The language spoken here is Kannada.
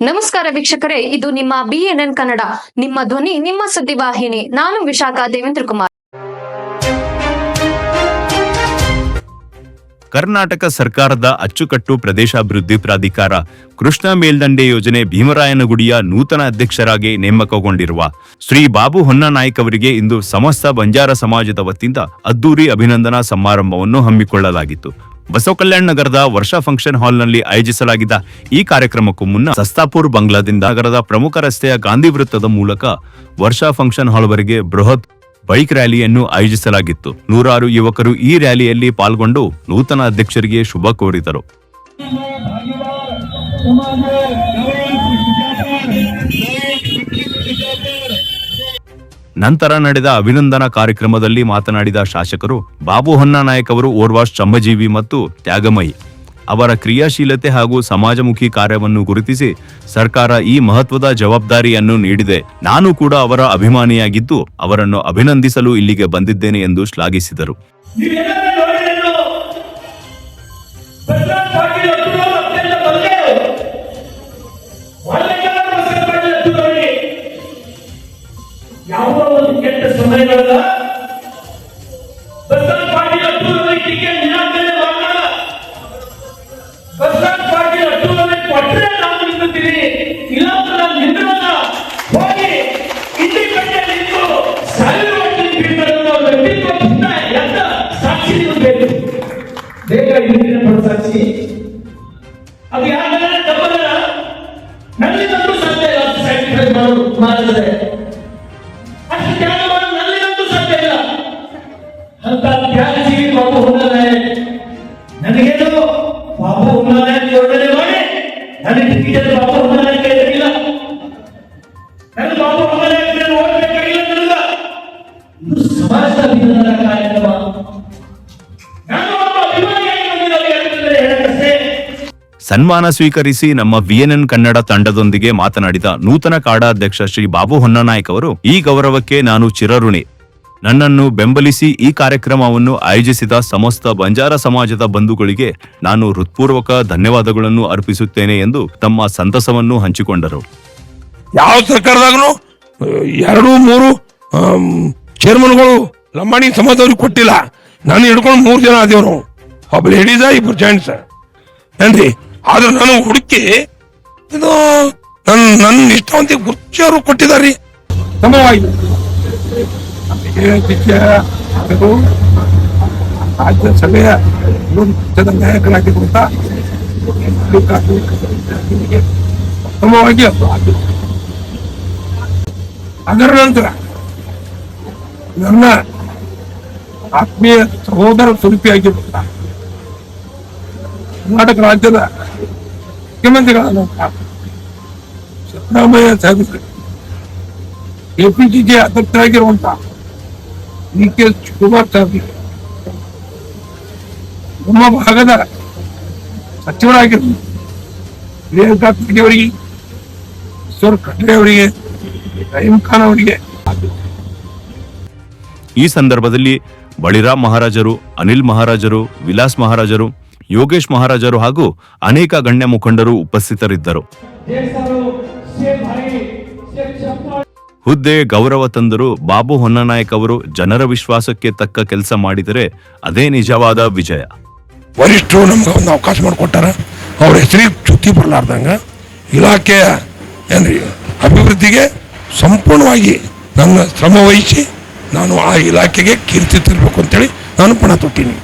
ನಮಸ್ಕಾರ ವೀಕ್ಷಕರೇ, ಇದು ನಿಮ್ಮ ಬಿಎನ್ಎನ್ ಕನ್ನಡ, ನಿಮ್ಮ ಧ್ವನಿ, ನಿಮ್ಮ ಸುದ್ದಿವಾಹಿನಿ ನಾನು ವಿಶಾಖ ದೇವೇಂದ್ರ ಕುಮಾರ್ ಕರ್ನಾಟಕ ಸರ್ಕಾರದ ಅಚ್ಚುಕಟ್ಟು ಪ್ರದೇಶಾಭಿವೃದ್ಧಿ ಪ್ರಾಧಿಕಾರ ಕೃಷ್ಣ ಮೇಲ್ದಂಡೆ ಯೋಜನೆ ಭೀಮರಾಯನಗುಡಿಯ ನೂತನ ಅಧ್ಯಕ್ಷರಾಗಿ ನೇಮಕಗೊಂಡಿರುವ ಶ್ರೀ ಬಾಬು ಹೊನ್ನನಾಯ್ಕ್ ಅವರಿಗೆ ಇಂದು ಸಮಸ್ತ ಬಂಜಾರ ಸಮಾಜದ ವತಿಯಿಂದ ಅದ್ದೂರಿ ಅಭಿನಂದನಾ ಸಮಾರಂಭವನ್ನು ಹಮ್ಮಿಕೊಳ್ಳಲಾಗಿತ್ತು. ಬಸವಕಲ್ಯಾಣ ನಗರದ ವರ್ಷಾ ಫಂಕ್ಷನ್ ಹಾಲ್ನಲ್ಲಿ ಆಯೋಜಿಸಲಾಗಿದ್ದ ಈ ಕಾರ್ಯಕ್ರಮಕ್ಕೂ ಮುನ್ನ ಸಸ್ತಾಪುರ್ ಬಂಗ್ಲಾದಿಂದ ನಗರದ ಪ್ರಮುಖ ರಸ್ತೆಯ ಗಾಂಧಿ ವೃತ್ತದ ಮೂಲಕ ವರ್ಷಾ ಫಂಕ್ಷನ್ ಹಾಲ್ವರೆಗೆ ಬೃಹತ್ ಬೈಕ್ ರ್ಯಾಲಿಯನ್ನು ಆಯೋಜಿಸಲಾಗಿತ್ತು. ನೂರಾರು ಯುವಕರು ಈ ರ್ಯಾಲಿಯಲ್ಲಿ ಪಾಲ್ಗೊಂಡು ನೂತನ ಅಧ್ಯಕ್ಷರಿಗೆ ಶುಭ ಕೋರಿದರು. ನಂತರ ನಡೆದ ಅಭಿನಂದನಾ ಕಾರ್ಯಕ್ರಮದಲ್ಲಿ ಮಾತನಾಡಿದ ಶಾಸಕರು ಬಾಬು ಹೊನ್ನನಾಯಕ್ ಅವರು ಓರ್ವ ಶ್ರಮಜೀವಿ ಮತ್ತು ತ್ಯಾಗಮಯಿ ಅವರ ಕ್ರಿಯಾಶೀಲತೆ ಹಾಗೂ ಸಮಾಜಮುಖಿ ಕಾರ್ಯವನ್ನು ಗುರುತಿಸಿ ಸರ್ಕಾರ ಈ ಮಹತ್ವದ ಜವಾಬ್ದಾರಿಯನ್ನು ನೀಡಿದೆ. ನಾನು ಕೂಡ ಅವರ ಅಭಿಮಾನಿಯಾಗಿದ್ದು ಅವರನ್ನು ಅಭಿನಂದಿಸಲು ಇಲ್ಲಿಗೆ ಬಂದಿದ್ದೇನೆ ಎಂದು ಶ್ಲಾಘಿಸಿದರು. ಬೇಕಾಗಿ ಇಂದಿನ ಪಡ ಸಾಕ್ಷಿ. ಅದು ಯಾಕಂದ್ರೆ ತಪ್ಪಲ್ಲ ನನ್ನಿಂದಂತೂ ಸಾಧ್ಯ ಇಲ್ಲ ಸ್ಯಾಕ್ರಿಫೈಸ್ ಮಾಡೋದು. ಮಾಡಿದ್ರೆ ಅಷ್ಟು ತ್ಯಾಗ ಮಾಡೋದು ನನ್ನಿಂದಂತೂ ಸಾಧ್ಯ ಇಲ್ಲ ಅಂತ ತ್ಯಾಗಜೀವಿ ಪಾಪ ಹುನ್ನಾನಾಯಕ್ ನನಗೇನು ಬಾಬು ಹುನ್ನಾನಾಯಕ್ ಯೋಜನೆ ಮಾಡಿ ನನಗೆ ಟಿಕೆಟ್ ಪಾಪ ಸನ್ಮಾನ ಸ್ವೀಕರಿಸಿ ನಮ್ಮ ವಿಎನ್ಎನ್ ಕನ್ನಡ ತಂಡದೊಂದಿಗೆ ಮಾತನಾಡಿದ ನೂತನ ಕಾಡಾಧ್ಯಕ್ಷ ಶ್ರೀ ಬಾಬು ಹೊನ್ನನಾಯ್ಕ ಅವರು, ಈ ಗೌರವಕ್ಕೆ ನಾನು ಚಿರಋಣಿ. ನನ್ನನ್ನು ಬೆಂಬಲಿಸಿ ಈ ಕಾರ್ಯಕ್ರಮವನ್ನು ಆಯೋಜಿಸಿದ ಸಮಸ್ತ ಬಂಜಾರ ಸಮಾಜದ ಬಂಧುಗಳಿಗೆ ನಾನು ಹೃತ್ಪೂರ್ವಕ ಧನ್ಯವಾದಗಳನ್ನು ಅರ್ಪಿಸುತ್ತೇನೆ ಎಂದು ತಮ್ಮ ಸಂತಸವನ್ನು ಹಂಚಿಕೊಂಡರು. ಯಾವ ಸರ್ಕಾರದಾಗೂ ಎರಡು, ಮೂರು ಚೇರ್ಮನ್ಗಳು ಲಂಬಾಣಿ ಸಮಾಜದವ್ರಿಗೆ ಕೊಟ್ಟಿಲ್ಲ. ನಾನು ಹಿಡ್ಕೊಂಡು ಮೂರು ಜನ ಆದೇವ್ ಒಬ್ಬ ಲೇಡೀಸ ಇಬ್ರು ಜೆಂಟ್ಸ್ ಏನ್ರಿ? ಆದ್ರೆ ನಾನು ಹುಡುಕಿ ಇದು ನನ್ನ ನನ್ನ ನಿಷ್ಠಾವಂತಿ ಗುರ್ಚಿಯವರು ಕೊಟ್ಟಿದ್ದಾರೆ. ಸಮವಾಗಿ ಇದು ರಾಜ್ಯ ಸಭೆಯ ವಿರೋಧ ಪಕ್ಷದ ನಾಯಕನಾಗಿರುವಂತ ಸಮವಾಗಿ ಅದರ ನಂತರ ನನ್ನ ಆತ್ಮೀಯ ಸಹೋದರ ಸ್ವರೂಪಿಯಾಗಿರುತ್ತ ಕರ್ನಾಟಕ ರಾಜ್ಯದ ಮುಖ್ಯಮಂತ್ರಿಗಳನ್ನು ಸಿದ್ದರಾಮಯ್ಯ ಸಾಧಿಸಿದೆ ಎಪಿಜಿಗೆ ಅಧ್ಯಕ್ಷರಾಗಿರುವಂತಹ ಡಿ ಕೆ ಶಿವಕುಮಾರ್ ಸಾಹೇಬರಿಗೆ ನಮ್ಮ ಭಾಗದ ಸಚಿವರಾಗಿರುವ ಪ್ರಿಯಾಂಕಾ ಖರ್ಗೆ ಅವರಿಗೆ ಈಶ್ವರ್ ಖಂಡ್ರೆ ಅವರಿಗೆ ರಹೀಂ ಖಾನ್ ಅವರಿಗೆ. ಈ ಸಂದರ್ಭದಲ್ಲಿ ಬಳಿರಾಮ್ ಮಹಾರಾಜರು, ಅನಿಲ್ ಮಹಾರಾಜರು, ವಿಲಾಸ್ ಮಹಾರಾಜರು ಯೋಗೇಶ್ ಮಹಾರಾಜರು ಹಾಗೂ ಅನೇಕ ಗಣ್ಯ ಮುಖಂಡರು ಉಪಸ್ಥಿತರಿದ್ದರು. ಹುದ್ದೆ ಗೌರವ ತಂದರು ಬಾಬು ಹೊನ್ನನಾಯಕ್ ಅವರು ಜನರ ವಿಶ್ವಾಸಕ್ಕೆ ತಕ್ಕ ಕೆಲಸ ಮಾಡಿದರೆ ಅದೇ ನಿಜವಾದ ವಿಜಯ. ವರಿಷ್ಠರು ನಮ್ಗೆ ಒಂದು ಅವಕಾಶ ಮಾಡಿಕೊಟ್ಟಾರ. ಅವ್ರ ಹೆಸರಿಗೆ ಚ್ಯುತಿ ಬರಲಾರ್ದಂಗ ಇಲಾಖೆಯ ಏನ್ರಿ ಅಭಿವೃದ್ಧಿಗೆ ಸಂಪೂರ್ಣವಾಗಿ ನನ್ನ ಶ್ರಮ ನಾನು ಆ ಇಲಾಖೆಗೆ ಕೀರ್ತಿ ತರಬೇಕು ಅಂತೇಳಿ ನಾನು ಪಣ ತೊಟ್ಟೀನಿ.